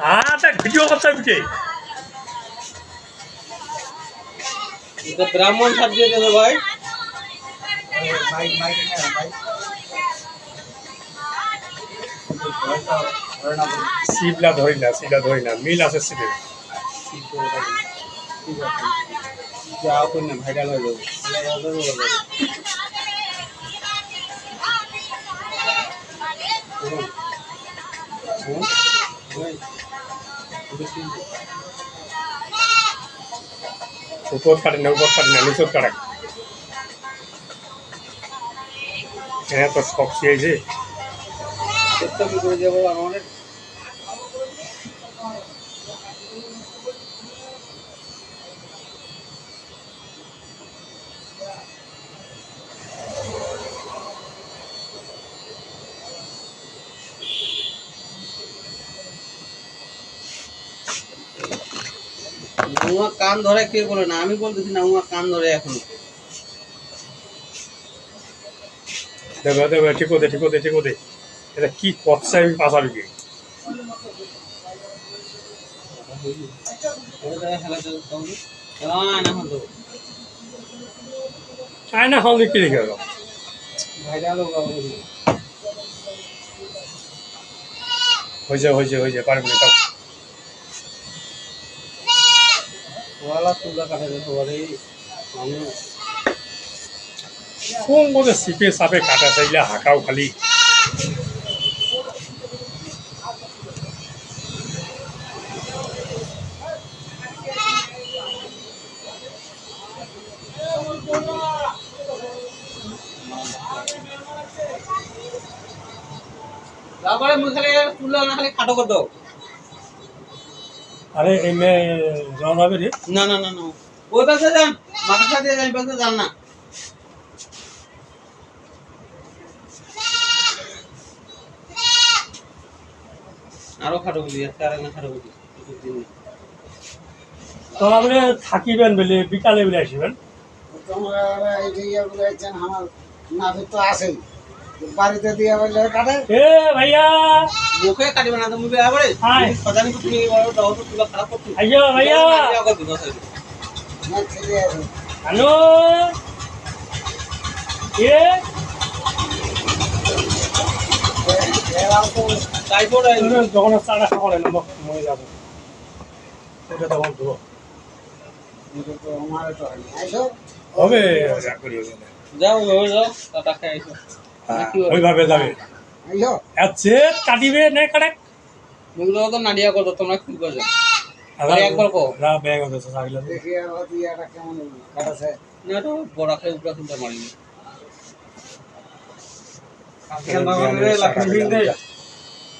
আচ্ছা ভিডিও করতে বিকে ব্রাহ্মণ সাপ দিয়ে দেবে ভাই। শিবলা ধরি না শিলা ধরি না মিল আছে শিবে যাও করে না ভাইরাল হয়ে যাবে উপর কাটে না, উপর কাটে না, নিচর কাটে। হ্যাঁ তো সব খেয়েছে করে যাব আমাদের উমা কান ধরে কে বলে না। আমি বলতেছি না উমা কান ধরে এখন। দেবে দেবে, ঠিক দে ঠিক দে ঠিক দে। এটা কি করছে আমি পাশা বিকে চায়না হলে কি রেখে গেল হয়েছে হয়েছে হয়েছে পারবে না তাও কোন মধ্যে সিপে সাপে কাটা চাইলে হাঁকাও খালি? তারপরে মুখে খালি তুললে না খালি খাটো করে দাও। আরে এই মেয়ে জন হবে রে। না না না না। ওই পাশে যান মাথার সাথে যান এই পাশে যান না। আরও খাটো বলি আজকে আর না খাটো বলি তোরা বলে থাকিবেন বলে বিকালে বলে আসবেন। তোমরা এই যে আমার নাফিক তো আছেই। বাড়িতে দিয়ে বললে কাটে এ ভাইয়া। মুখে কাটিবে না তো মুখে আবার হাই। সজানি তুমি বড় দাও তো তুলা খারাপ করতে আইয়ো ভাইয়া। না হ্যালো। এ। যখন চাটা খাওয়ালে না মরে যাবে। ওটা তখন ধুবো হবে না। যাও যাও টাটা খাই আইসো। হ্যাঁ, ওইভাবে যাবে। আচ্ছা আছে কাটিবে না কাটে মুখগুলো তো নাডিয়া করতো তোমরা কি করছ আরে একবার কও। না ব্যাগ হবে সাইলা দেখি আবার এটা কেমন কাটাছে। না তো বড় খেয়ে উপরে তুলতে মারিনি লক্ষ্মী